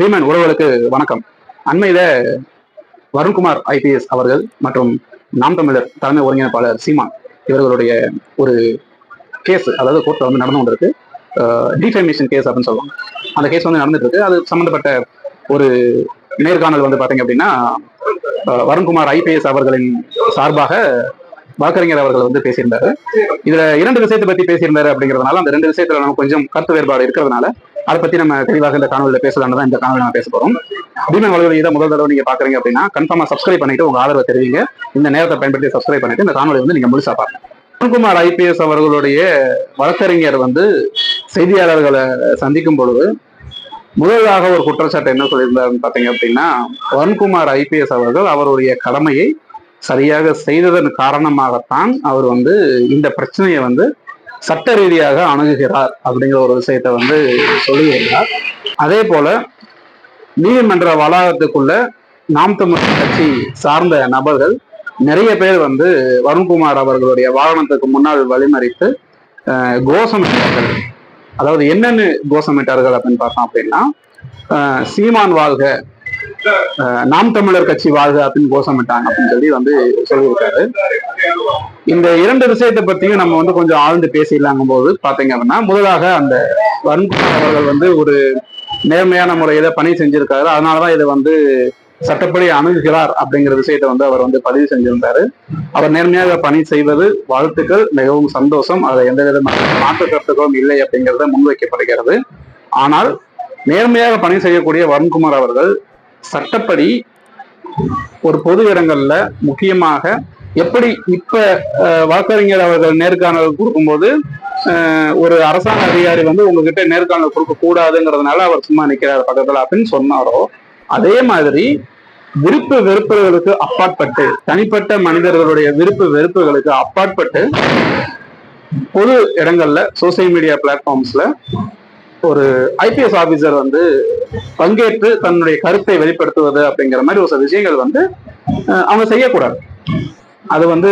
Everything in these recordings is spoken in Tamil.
பீமன் உறவுகளுக்கு வணக்கம். அண்மையில வருண்குமார் ஐபிஎஸ் அவர்கள் மற்றும் நாம் தமிழர் தலைமை ஒருங்கிணைப்பாளர் சீமான் இவர்களுடைய ஒரு கேஸ் அதாவது கோர்ட்ல வந்து நடந்து கொண்டிருக்கு. டிஃபேமேஷன் கேஸ் அப்படின்னு சொல்லுவாங்க. அந்த கேஸ் வந்து நடந்துட்டு இருக்கு அது சம்மந்தப்பட்ட ஒரு நேர்காணல் வந்து பாத்தீங்க அப்படின்னா வருண்குமார் ஐபிஎஸ் அவர்களின் சார்பாக வழக்கறிஞர் அவர்கள் வந்து பேசியிருந்தாரு. இதுல இரண்டு விஷயத்தை பத்தி பேசியிருந்தாரு அப்படிங்கிறதுனால அந்த ரெண்டு விஷயத்துல நம்ம கொஞ்சம் கருத்து வேறுபாடு இருக்கிறதுனால அதை பத்தி நம்ம தெளிவாக இந்த காணொலியில் பேசலாம்னு தான் இந்த காணொலி நம்ம பேச போறோம். பீமன் வளர்வு இதை முதல் தடவை நீங்க பாக்குறீங்க அப்படின்னா கன்ஃபார்மா சப்ஸ்கிரைப் பண்ணிட்டு உங்க ஆதரவை தெரிவிங்க. இந்த நேரத்தை பயன்படுத்தி சப்ஸ்கிரைப் பண்ணிட்டு இந்த காணொலி வந்து நீங்க முழுசா பாருங்க. அருண்குமார் ஐபிஎஸ் அவர்களுடைய வழக்கறிஞர் வந்து செய்தியாளர்களை சந்திக்கும் பொழுது முதலாக ஒரு குற்றச்சாட்டு என்ன சொல்லியிருந்தாருன்னு பார்த்தீங்க அப்படின்னா வருண்குமார் ஐபிஎஸ் அவர்கள் அவருடைய கடமையை சரியாக செய்ததன் காரணமாகத்தான் அவர் வந்து இந்த பிரச்சனையை வந்து சட்ட ரீதியாக அணுகுகிறார் அப்படிங்கிற ஒரு விஷயத்தை வந்து சொல்லியிருந்தார் அதே போல நீதிமன்ற வளாகத்துக்குள்ள நாம் தமிழ் கட்சி சார்ந்த நபர்கள் நிறைய பேர் வந்து வருண்குமார் அவர்களுடைய வாகனத்துக்கு முன்னால் வழிமறித்து கோஷமிட்டார்கள். அதாவது என்னென்னு கோஷமிட்டார்கள் அப்படின்னு பார்த்தோம் அப்படின்னா சீமான் வாழ்க நாம் தமிழர் கட்சி வாழ்க அப்படின்னு கோஷமிட்டாங்க அப்படின்னு சொல்லி வந்து சொல்லியிருக்காரு. இந்த இரண்டு விஷயத்தை பத்தியும் நம்ம வந்து கொஞ்சம் ஆழ்ந்து பேசிடலாங்கும் போது பாத்தீங்க அப்படின்னா முதலாக அந்த வருண்குமார் அவர்கள் வந்து ஒரு நேர்மையான முறையில பணி செஞ்சிருக்காரு. அதனாலதான் இதை வந்து சட்டப்படி அணுகுகிறார் அப்படிங்கிற விஷயத்தை வந்து அவர் வந்து பதிவு செஞ்சிருந்தாரு. அவர் நேர்மையாக பணி செய்வது வாழ்த்துக்கள் மிகவும் சந்தோஷம். அதை எந்த விதமான மாற்று கருத்துக்களும் இல்லை அப்படிங்கிறத முன்வைக்கப்படுகிறது. ஆனால் நேர்மையாக பணி செய்யக்கூடிய வருண்குமார் அவர்கள் சட்டப்படி ஒரு பொது இடங்கள்ல முக்கியமாக எப்படி இப்ப வழக்கறிஞர் அவர்கள் நேர்காணல் கொடுக்கும்போது ஒரு அரசாங்க அதிகாரி வந்து உங்ககிட்ட நேர்காணல் கொடுக்க கூடாதுங்கிறதுனால அவர் சும்மா நிக்கிறார் பக்கத்துல அப்படின்னு சொன்னாரோ அதே மாதிரி விருப்ப வெறுப்புகளுக்கு அப்பாற்பட்டு தனிப்பட்ட மனிதர்களுடைய விருப்ப வெறுப்புகளுக்கு அப்பாற்பட்டு பொது இடங்கள்ல சோசியல் மீடியா பிளாட்ஃபார்ம்ஸ்ல ஒரு ஐபிஎஸ் ஆபீசர் வந்து பங்கேற்று தன்னுடைய கருத்தை வெளிப்படுத்துவது அப்படிங்கிற மாதிரி ஒரு சில விஷயங்கள் வந்து அவங்க செய்யக்கூடாது. அது வந்து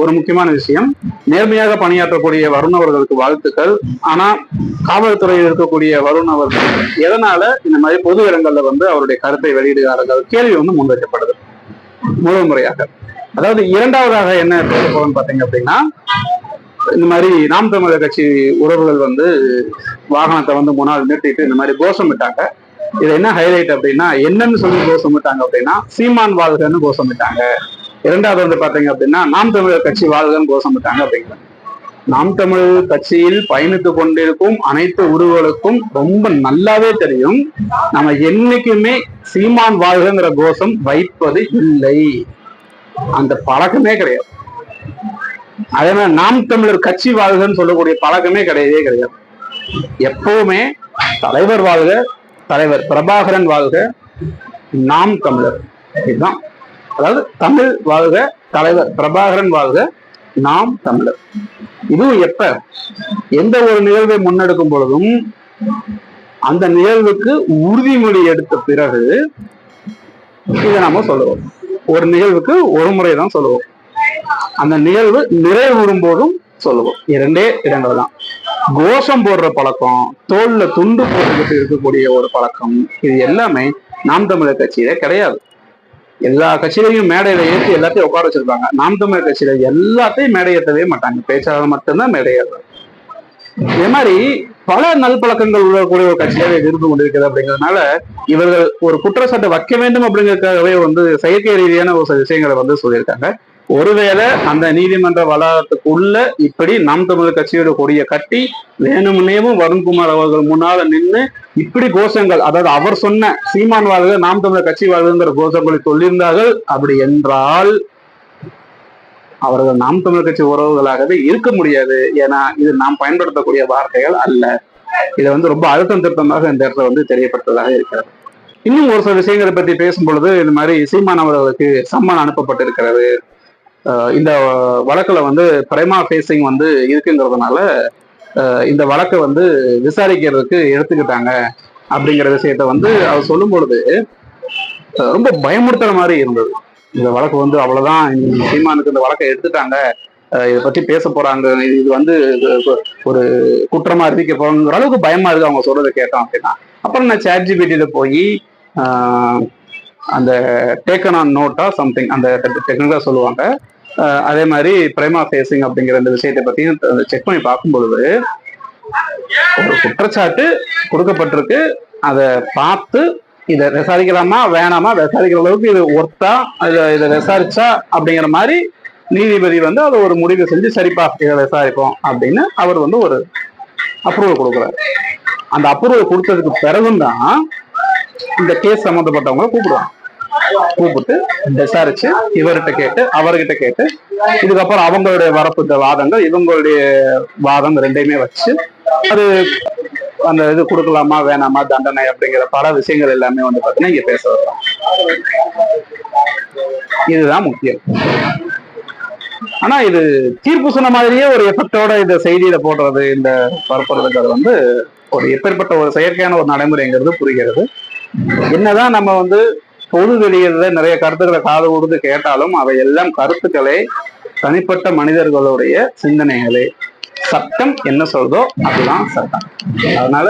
ஒரு முக்கியமான விஷயம். நேர்மையாக பணியாற்றக்கூடிய வருண் அவர்களுக்கு வாழ்த்துக்கள். ஆனா காவல்துறையில் இருக்கக்கூடிய வருண் அவர்கள் எதனால இந்த மாதிரி பொது இடங்கள்ல வந்து அவருடைய கருத்தை வெளியிடுகிறார்கள்? கேள்வி வந்து முன்வைக்கப்படுது முதல் முறையாக அதாவது இரண்டாவதாக என்ன பேச போறோம்னு பாத்தீங்க அப்படின்னா இந்த மாதிரி நாம் தமிழர் கட்சி உறவுகள் வந்து வாகனத்தை வந்து முன்னால் நிறுத்திட்டு இந்த மாதிரி கோஷமிட்டாங்க இது என்ன ஹைலைட் அப்படின்னா என்னன்னு சொல்லி கோஷமிட்டாங்க அப்படின்னா சீமான் வாழ்கன்னு கோஷமிட்டாங்க இரண்டாவது வந்து பாத்தீங்க அப்படின்னா நாம் தமிழர் கட்சி வாழ்கன்னு கோஷமிட்டாங்க அப்படிங்கிறாங்க நாம் தமிழ் கட்சியில் பயணித்து கொண்டிருக்கும் அனைத்து உருவங்களுக்கும் ரொம்ப நல்லாவே தெரியும் நம்ம என்னைக்குமே சீமான் வாழ்கங்கிற கோஷம் வைப்பது இல்லை. அந்த பழக்கமே கிடையாது. அதே மாதிரி நாம் தமிழர் கட்சி வாழ்கன்னு சொல்லக்கூடிய பழக்கமே கிடையவே கிடையாது. எப்பவுமே தலைவர் வாழ்க தலைவர் பிரபாகரன் வாழ்க நாம் தமிழர். இதுதான். அதாவது தமிழ் வாழ்க தலைவர் பிரபாகரன் வாழ்க நாம் தமிழர். இதுவும் எப்ப? எந்த ஒரு நிகழ்வை முன்னெடுக்கும் பொழுதும் அந்த நிகழ்வுக்கு உறுதிமொழி எடுத்த பிறகு இதை நாம சொல்லுவோம். ஒரு நிகழ்வுக்கு ஒரு முறை தான் சொல்லுவோம். அந்த நிகழ்வு நிறைவுறும் போதும் சொல்லுவோம். இரண்டே இடங்கள் தான். கோஷம் போடுற பழக்கம் தோல்ல துண்டு போட்டுக்கிட்டு இருக்கக்கூடிய ஒரு பழக்கம் இது எல்லாமே நாம் தமிழர் கட்சியில கிடையாது. எல்லா கட்சியிலையும் மேடையில ஏற்றி எல்லாத்தையும் உட்கார வச்சிருப்பாங்க. நாம் தமிழர் கட்சியில எல்லாத்தையும் மேடை ஏற்றவே மாட்டாங்க. பேச்சாளர் மட்டும்தான் மேடை ஏறுறாங்க இதே மாதிரி பல நல்பழக்கங்கள் உள்ளக்கூடிய ஒரு கட்சியாக இருந்து கொண்டிருக்கிறது அப்படிங்கிறதுனால இவர்கள் ஒரு குற்றச்சாட்டு வைக்க வேண்டும் அப்படிங்கிறதுக்காகவே வந்து செயற்கை ரீதியான ஒரு சில விஷயங்களை வந்து சொல்லியிருக்காங்க. ஒருவேளை அந்த நீதிமன்ற வளாகத்துக்குள்ள இப்படி நாம் தமிழர் கட்சியோட கொடிய கட்டி வேணும்னேவும் வருண்குமார் அவர்கள் முன்னால நின்று இப்படி கோஷங்கள் அதாவது அவர் சொன்ன சீமான் வாழ்க நாம் தமிழர் கட்சி வாழ்கிற கோஷங்களை சொல்லியிருந்தார்கள். அப்படி என்றால் அவர்கள் நாம் தமிழர் கட்சி உறவுகளாகவே இருக்க முடியாது. ஏன்னா இது நாம் பயன்படுத்தக்கூடிய வார்த்தைகள் அல்ல. இதை வந்து ரொம்ப அழுத்தம் திருத்தமாக இந்த இடத்துல வந்து தெரியப்படுத்துவதாக இருக்கிறது. இன்னும் ஒரு சில விஷயங்களை பத்தி பேசும் பொழுது இந்த மாதிரி சீமான் அவர்களுக்கு சம்மன் அனுப்பப்பட்டிருக்கிறது. இந்த வழக்கில் வந்து பிரேமா ஃபேஸிங் வந்து இருக்குங்கிறதுனால இந்த வழக்கை வந்து விசாரிக்கிறதுக்கு எடுத்துக்கிட்டாங்க அப்படிங்கிற விஷயத்த வந்து அவர் சொல்லும் பொழுது ரொம்ப பயமுறுத்துற மாதிரி இருந்தது. இந்த வழக்கு வந்து அவ்வளவுதான் சீமானுக்கு இந்த வழக்கை எடுத்துட்டாங்க. இதை பத்தி பேச போறாங்க. இது வந்து ஒரு குற்றமா அறிவிக்க போறாங்கிற அளவுக்கு பயமா இருக்கு அவங்க சொல்றதை கேட்டோம் அப்படின்னா. அப்புறம் நான் சேட் ஜிபிடியில போய் அந்த டேக்கன் ஆன் நோட்டா சம்திங் அந்த டெக்னிக்கா சொல்லுவாங்க. அதே மாதிரி பிரேமா ஃபேசிங் அப்படிங்கிற இந்த விஷயத்தை பத்தியும் செக் பண்ணி பார்க்கும்பொழுது ஒரு குற்றச்சாட்டு கொடுக்கப்பட்டிருக்கு. அதை பார்த்து இதை விசாரிக்கலாமா வேணாமா விசாரிக்கிற அளவுக்கு இது ஒர்த்தா இதை இதை விசாரிச்சா அப்படிங்கிற மாதிரி நீதிபதி வந்து அதை ஒரு முடிவு செஞ்சு சரிப்பா இதை விசாரிப்போம் அப்படின்னு அவர் வந்து ஒரு அப்ரூவல் கொடுக்குறாரு. அந்த அப்ரூவல் கொடுத்ததுக்கு பிறகும் தான் இந்த கேஸ் சம்மந்தப்பட்டவங்களை கூப்பிடுவாங்க. கூப்பிட்டு விசாரிச்சு இவர்கிட்ட கேட்டு அவர்கிட்ட கேட்டு இதுக்கப்புறம் அவங்களுடைய வரப்பு வாதங்கள் இவங்களுடைய வாதம் ரெண்டையுமே வச்சு அது அந்த இது கொடுக்கலாமா வேணாமா தண்டனை அப்படிங்கிற பல விஷயங்கள் எல்லாமே வந்து பாத்தீங்கன்னா இங்க பேச வரலாம் இதுதான் முக்கியம். ஆனா இது தீர்ப்பு சொன்ன மாதிரியே ஒரு எஃபெக்டோட இந்த செய்தியில போடுறது இந்த பரப்புறதுங்கிறது வந்து ஒரு எப்பேற்பட்ட ஒரு செயற்கையான ஒரு நடைமுறைங்கிறது புரிகிறது. என்னதான் நம்ம வந்து பொது வெளியில நிறைய கருத்துக்களை காது கொடுத்து கேட்டாலும் அவை எல்லாம் கருத்துக்களே தனிப்பட்ட மனிதர்களுடைய சிந்தனைகளே. சட்டம் என்ன சொல்றதோ அதுதான் சட்டம். அதனால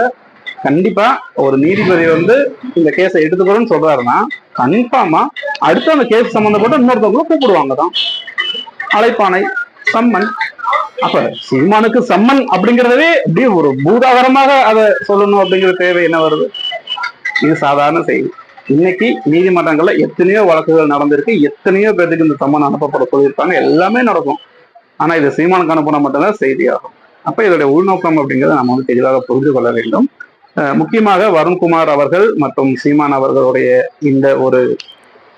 கண்டிப்பா ஒரு நீதிபதி வந்து இந்த கேஸை எடுத்துக்கிறோம்னு சொல்றாருன்னா கன்ஃபார்மா அடுத்து அந்த கேஸ் சம்பந்தப்பட்ட இன்னொருத்தவங்களும் கூப்பிடுவாங்க தான் அழைப்பானை சம்மன். அப்ப சீமானுக்கு சம்மன் அப்படிங்கிறதவே அப்படியே ஒரு பூதாகரமாக அதை சொல்லணும் அப்படிங்கிற தேவை என்ன வருது? இது சாதாரண செய்தி. இன்னைக்கு நீதிமன்றங்கள்ல எத்தனையோ வழக்குகள் நடந்திருக்கு. எத்தனையோ பேருக்கு இந்த சம்மன் அனுப்பப்பட சொல்லியிருப்பாங்க எல்லாமே நடக்கும். ஆனா இது சீமானுக்கு அனுப்பினா மட்டும்தான் செய்தியாகும். அப்ப இதோட உள்நோக்கம் அப்படிங்கறத நம்ம வந்து தெளிவாக புரிந்து கொள்ள வேண்டும். அஹ் முக்கியமாக வருண்குமார் அவர்கள் மற்றும் சீமான் அவர்களுடைய இந்த ஒரு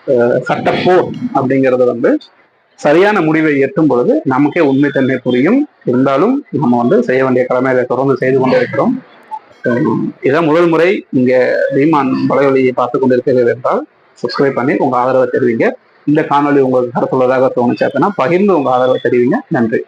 அஹ், சட்டப்போர் அப்படிங்கிறது வந்து சரியான முடிவை எட்டும் பொழுது நமக்கே உண்மைத்தன்மை புரியும். இருந்தாலும் நம்ம வந்து செய்ய வேண்டிய கடமையை தொடர்ந்து செய்து கொண்டே இருக்கிறோம். இதான் முதல் முறை இங்க ரீமான் வலைவலியை பார்த்து கொண்டிருக்கிறீர்கள் என்றால் சப்ஸ்கிரைப் பண்ணி உங்க ஆதரவை தெரிவிங்க. இந்த காணொளி உங்களுக்கு கருத்துள்ளதாக தோணுச்சு அப்படின்னா பகிர்ந்து உங்க ஆதரவை தெரிவிங்க. நன்றி.